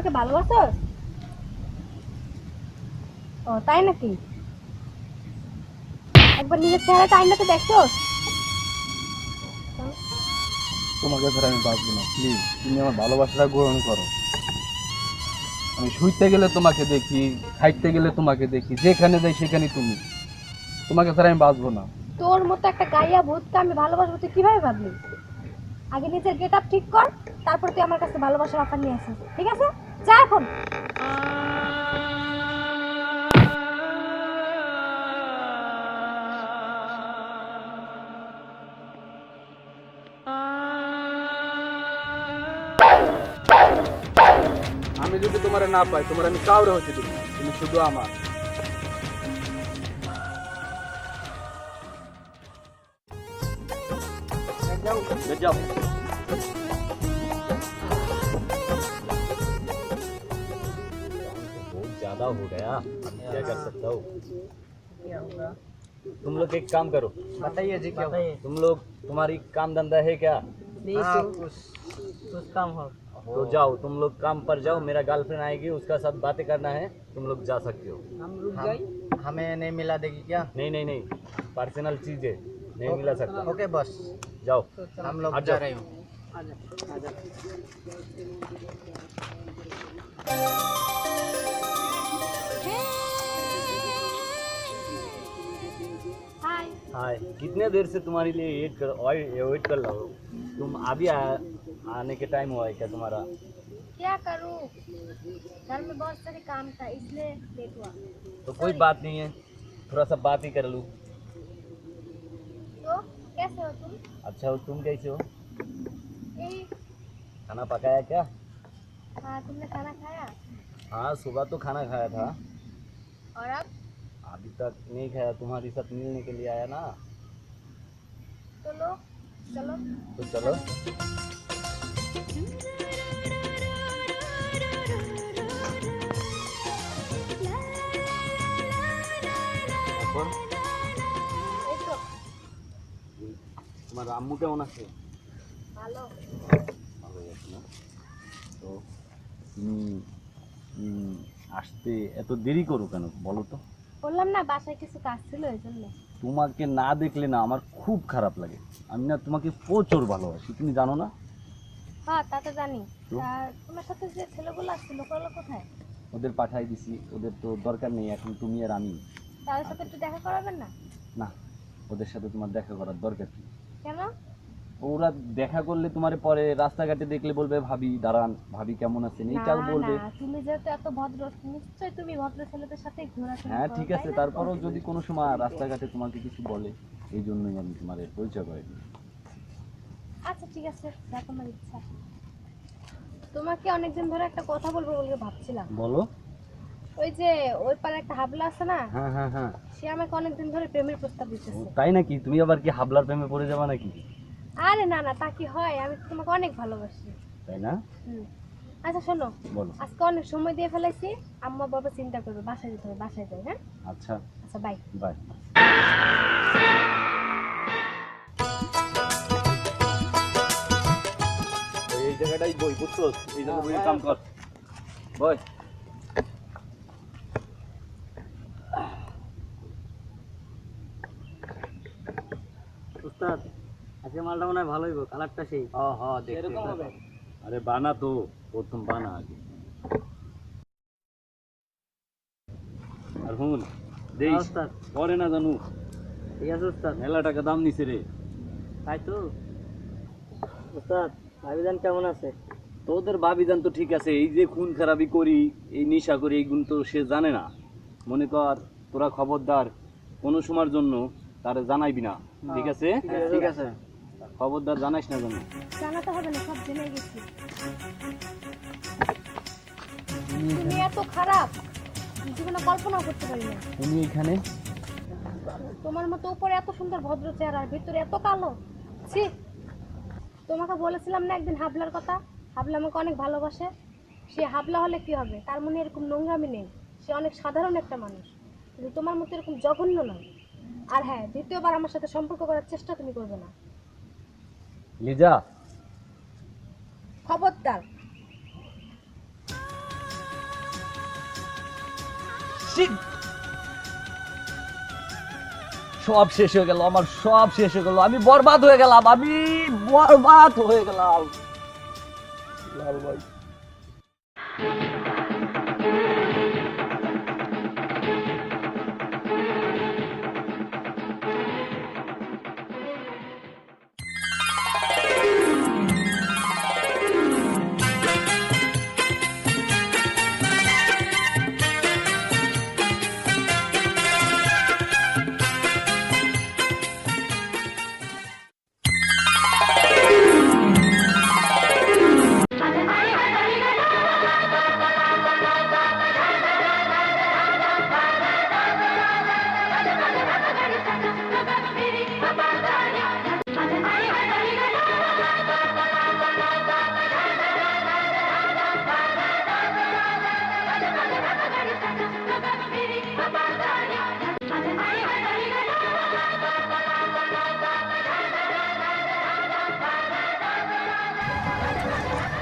আমাকে ভালোবাসো ও তাই নাকি? একবার নিজের চেহারাটা আইনাতে দেখছ তোমাকে ছাড়া আমি বাঁচবো না প্লিজ তুমি আমার ভালোবাসাটা গ্রহণ করো। আমি শুইতে গেলে তোমাকে দেখি খাইতে গেলে তোমাকে দেখি যেখানে যাই সেখানে তুমি। তোমাকে ছাড়া আমি বাঁচবো না। তোর মতো একটা গাইয়া ভূতকে আমি ভালোবাসবো তুই কীভাবে ভাবলি? আগে নিজের গেট আপ ঠিক কর তারপর তুই আমার কাছে ভালোবাসার অফার নিয়ে আসিস ঠিক আছে? যা এখন। আমি যদি তোমার না পাই তোমার আমি কাউরে হতে দিব তুমি শুধু আমার। যাও যাও। ज़्यादा हो गया। अब क्या कर सकता हूँ? तुम लोग एक काम करो। बताइए जी क्या तुम लोग तुम्हारी काम धंधा है क्या? हाँ, कुछ कुछ काम हो। तो जाओ तुम लोग काम पर जाओ मेरा गर्लफ्रेंड आएगी उसका साथ बातें करना है तुम लोग जा सकते हो। हम रुक जाइए। हमें नहीं मिला देगी क्या? नहीं नहीं नहीं पर्सनल चीज़ है नहीं मिला सकता। ओके बस। जाओ। हम लोग जा रहे हूँ। हाय कितने देर से तुम्हारे लिए वेट कर वेट कर रहा हूँ? तुम अभी आ, आने के टाइम हुआ है क्या तुम्हारा? क्या करूँ? घर में बहुत सारे काम था इसलिए लेट हुआ। तो कोई बात नहीं है। थोड़ा सा बात ही कर लूँ। तो कैसे हो तुम? अच्छा हो तुम कैसे हो? खाना पकाया क्या? हाँ तुमने खाना खाया? हाँ सुबह तो खाना खाया था। और अब? अभी तक नहीं खाया तुम्हारे साथ मिलने के लिए आया ना तो लो चलो तो चलो এখন এই তো তোমার আম্মু কেমন আছে ভালো ভালো আছে না তো তুমি উম, আসতে এত দেরি করো কেন বলো তো বললাম না বাসায় কিছু কাজ ছিল এই জন্য। তোমাকে না দেখলে না আমার খুব খারাপ লাগে। আমি না তোমাকে প্রচুর ভালোবাসি তুমি জানো না? হ্যাঁ তা তো জানি? আর তোমার সাথে যে ছেলেগুলো আসছিল ওগুলো কোথায়? ওদের পাঠাই দিছি ওদের তো দরকার নেই এখন তুমি আর আমি। তাদের সাথে একটু দেখা করাবেন না? না ওদের সাথে তোমার দেখা করার দরকার কি? কেন? ওরা দেখা করলে তোমার পরে রাস্তাঘাটে দেখলে বলবে ভাবি দাঁড়ান ভাবি কেমন আছেন? এইটাও বলবে। না তুমি যেহেতু এত ভদ্র নিশ্চয়ই তুমি ভদ্র ছেলেদের সাথে ঘোরাফেরা হ্যাঁ ঠিক আছে তারপরেও যদি কোনো সময় রাস্তাঘাটে তোমাকে কিছু বলে এই জন্যই আমি তোমার পরিচয় করে দিই। আচ্ছা ঠিক আছে যা তোমার ইচ্ছা। তোমাকে অনেকদিন ধরে একটা কথা বলব বলে ভাবছিলাম। বলো। ওই যে ওই পারে একটা হাবলা আছে না? হ্যাঁ হ্যাঁ হ্যাঁ। সে আমাকে অনেকদিন ধরে প্রেমের প্রস্তাব ও, দিতেছে তাই নাকি? তুমি আবার কি হাবলার প্রেমে পড়ে যাবা নাকি? আরে না না তা কি হয়? আমি তো তোমাকে অনেক ভালোবাসি। তাই না? হুম। আচ্ছা শোনো। বলো। আজকে অনেক সময় দিয়ে ফেলাইছি আম্মা বাবা চিন্তা করবে বাসায় যেতে হবে বাসায় যাই হ্যাঁ? আচ্ছা। আচ্ছা বাই। বাই। এই জায়গাটাই বই বুঝছ? এই বই কাম কর। বই। উস্তাদ আজকে মালটা মনে হয় ভালো হইব কালারটা সেই। হ হ দেখতে আরে বানা তো প্রথম বানা আগে। আর হুন দেই হ্যাঁ, উস্তাদ। পরে না জানু। ঠিক আছে উস্তাদ মেলা টাকা দাম নিছে রে। তাই তো? উস্তাদ ভাবিজান কেমন আছে? তোদের ভাবিদান তো ঠিক আছে এই যে খুন খারাপি করি এই নেশা করি এইগুলো তো সে জানে না। মনে কর তোরা খবরদার কোনো সময়ের জন্য তারে জানাইবি না। ঠিক আছে? হ্যাঁ, ঠিক আছে। খবরদার জানাইস না জানো জানাতে হবে না সব জেনে গেছি। তুমি এত খারাপ জীবনে কল্পনাও করতে পারি না। তুমি এখানে? তোমার মতো উপরে এত সুন্দর ভদ্র চেহারা আর ভিতরে এত কালো। ছি তোমাকে বলেছিলাম না একদিন হাবলার কথা? হাবলা আমাকে অনেক ভালোবাসে। সে হাবলা হলে কি হবে? তার মনে এরকম নোংরামি নেই। সে অনেক সাধারণ একটা মানুষ। কিন্তু তোমার মতো এরকম জঘন্য নয়। আর হ্যাঁ দ্বিতীয়বার আমার সাথে সম্পর্ক করার চেষ্টা তুমি করবে না। লিজা। খবরদার। সব শেষ হয়ে গেল আমার সব শেষ হয়ে গেল। আমি বরবাদ হয়ে গেলাম আমি বরবাদ হয়ে গেলাম। লাল ভাই।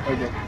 এই যে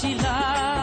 she loves.